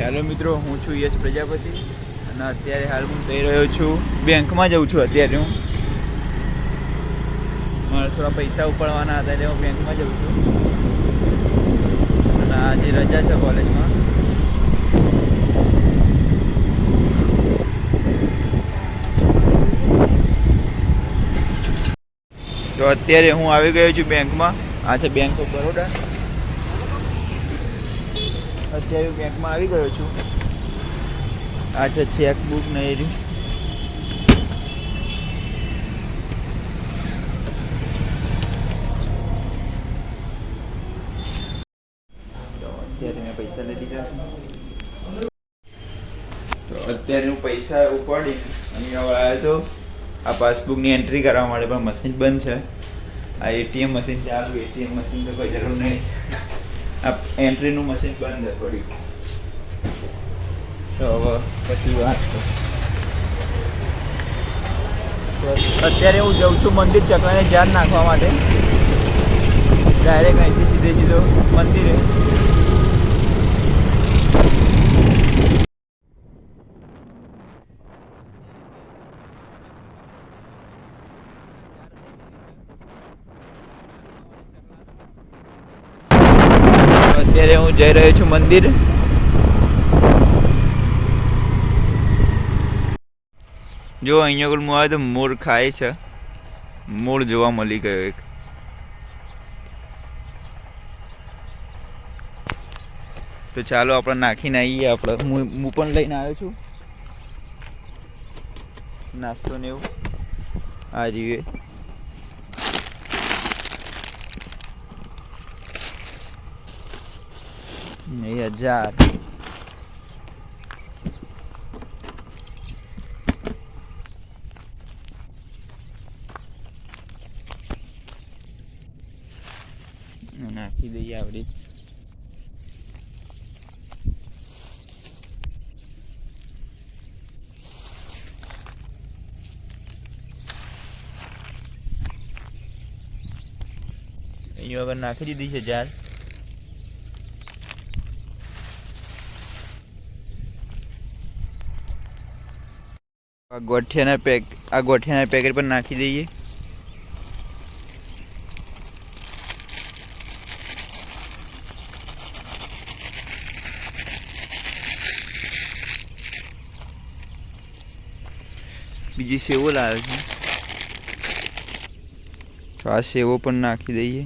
Hello મિત્રો, હું છું યશ પ્રજાપતિ અને અત્યારે હાલ હું જઈ રહ્યો છું બેંકમાં જઉં છું અત્યારે હું. મારે થોડા પૈસા ઉપાડવાના હતા એટલે હું બેંકમાં જઉં છું. અને આજે રજા છે કોલેજમાં. તો અત્યારે હું આવી ગયો છું બેંકમાં. આ છે બેંક ઓફ બરોડા. અત્યારે હું બેંકમાં આવી ગયો છું. આ છે ચેકબુક ને એ રહ્યું. અત્યારે મેં પૈસા લઈ લીધા તો અત્યારે હું પૈસા ઉપાડી અહીંયા આવ્યો તો આ પાસબુકની એન્ટ્રી કરવા માટે પણ મશીન બંધ છે. આ એટીએમ મશીન ચાલુ, એટીએમ મશીન તો કોઈ જરૂર નહીં. આ એન્ટ્રીનું મશીન બંધ પડ્યું તો હવે પછી વાત અત્યારે હું જઉં છું મંદિર ચક્રને ધ્યાન નાખવા માટે. ડાયરેક્ટ અહીંથી અત્યારે હું જઈ રહ્યો છું મંદિર. જો, અહીંયા કુલ આવે તો મોર ખાય છે. મોર જોવા મળી ગયો એક. તો ચાલો આપણે નાખીને આવીએ આપણે. હું પણ લઈને આવ્યો છું. નાસ્તો ને એવું. આ રીવે ને હજાર નાખી દઈએ આવડી અહીંયા આગળ નાખી દીધી છે જાર આ ગોઠિયાના પેક આ ગોઠિયાના પેકેટ પર નાખી દઈએ બીજી સેવો લાવે છે તો આ સેવો પણ નાખી દઈએ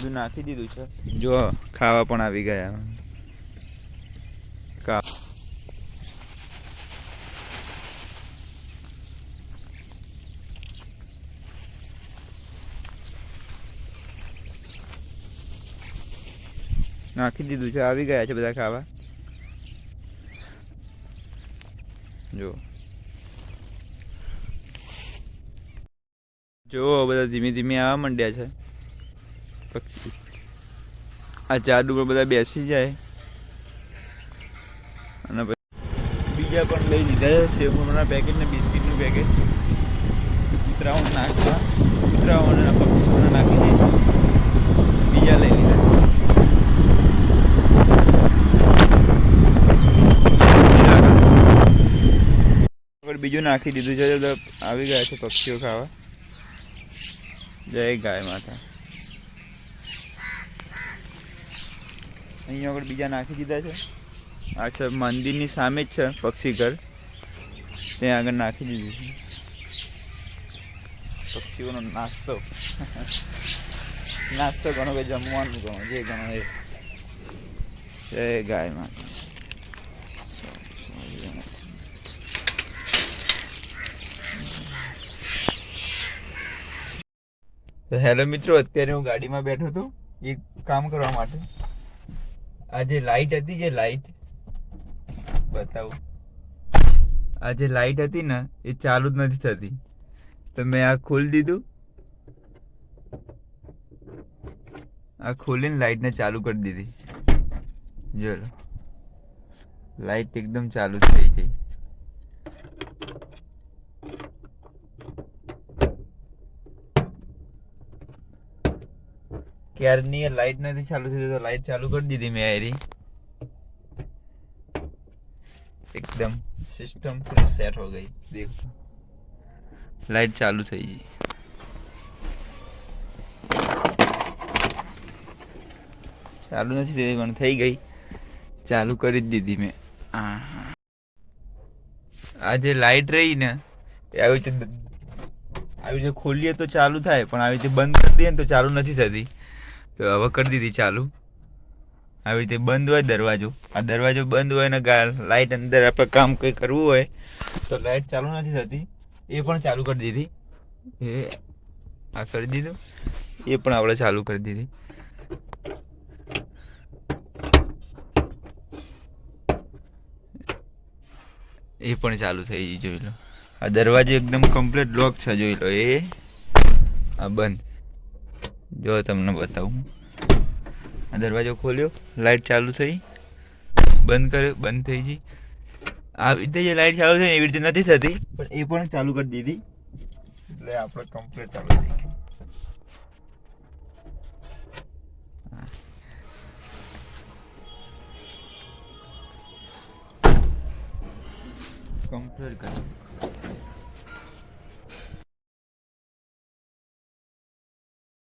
બધું નાખી દીધું છે. જો ખાવા પણ આવી ગયા. નાખી દીધું છે, આવી ગયા છે બધા ખાવા. જો જો બધા ધીમે ધીમે આવવા માંડ્યા છે. પક્ષી આ ઝાડ ઉપર બધા બેસી જાય. અને પછી બીજા પણ લઈ લીધા છે સેવના પેકેટ ને બિસ્કિટનું પેકેટ કૂતરાઓને નાખવા. કૂતરાઓને પક્ષીઓને નાખી દઈશું. બીજા લઈ લીધા બીજું નાખી દીધું છે આવી ગયા છે પક્ષીઓ ખાવા. જય ગાય માતા. અહીંયા આગળ બીજા નાખી દીધા છે. આ છે મંદિરની સામે જ છે પક્ષી ઘર. ત્યાં આગળ નાખી દીધું છે. પક્ષીઓનો નાસ્તો. નાસ્તો ઘણો કે જમવાનું ઘણો, જે ઘણો એ. જય ગાય માતા. હેલો મિત્રો, અત્યારે હું ગાડીમાં બેઠો હતો એક કામ કરવા માટે. આ જે લાઈટ હતી, જે લાઈટ બતાવું. આ જે લાઈટ હતી ને, એ ચાલુ જ નથી થતી. તો મેં આ ખોલી દીધું. આ ખોલીને લાઈટને ચાલુ કરી દીધી. જો લાઇટ એકદમ ચાલુ થઈ ગઈ. ક્યારની લાઈટ નથી ચાલુ થતી તો લાઈટ ચાલુ કરી દીધી મેં એરી એકદમ સિસ્ટમ પૂરી સેટ હો ગઈ, દેખો લાઈટ ચાલુ થઈ ગઈ. ચાલુ નથી થઈ પણ થઈ ગઈ. ચાલુ કરી જ દીધી મેં. હા આ જે લાઈટ રહી ને, એ આવી રીતે આવી રીતે ખોલીએ તો ચાલુ થાય, પણ આવી રીતે બંધ કરી દઈએ ને તો ચાલુ નથી થતી. તો હવે કરી દીધી ચાલુ. આવી રીતે બંધ હોય દરવાજો. આ દરવાજો બંધ હોય ને લાઇટ અંદર આપણે કામ કંઈ કરવું હોય, તો લાઇટ ચાલુ નથી થતી. એ પણ ચાલુ કરી દીધી. એ આ કરી દીધું. એ પણ આપણે ચાલુ કરી દીધી. એ પણ ચાલુ થઈ જોઈ લો. આ દરવાજો એકદમ કમ્પ્લીટ લોક છે, જોઈ લો. એ આ બંધ. જો તમને બતાવું. આ દરવાજો ખોલ્યો, લાઈટ ચાલુ થઈ. બંધ કર્યો, બંધ થઈ ગઈ. આવી રીતે જે લાઈટ ચાલુ થઈ એવી રીતે નથી થતી, પણ એ પણ ચાલુ કરી દીધી. એટલે આપણે કમ્પ્લીટ ચાલુ થઈ ગઈ કમ્પ્લીટ કરી.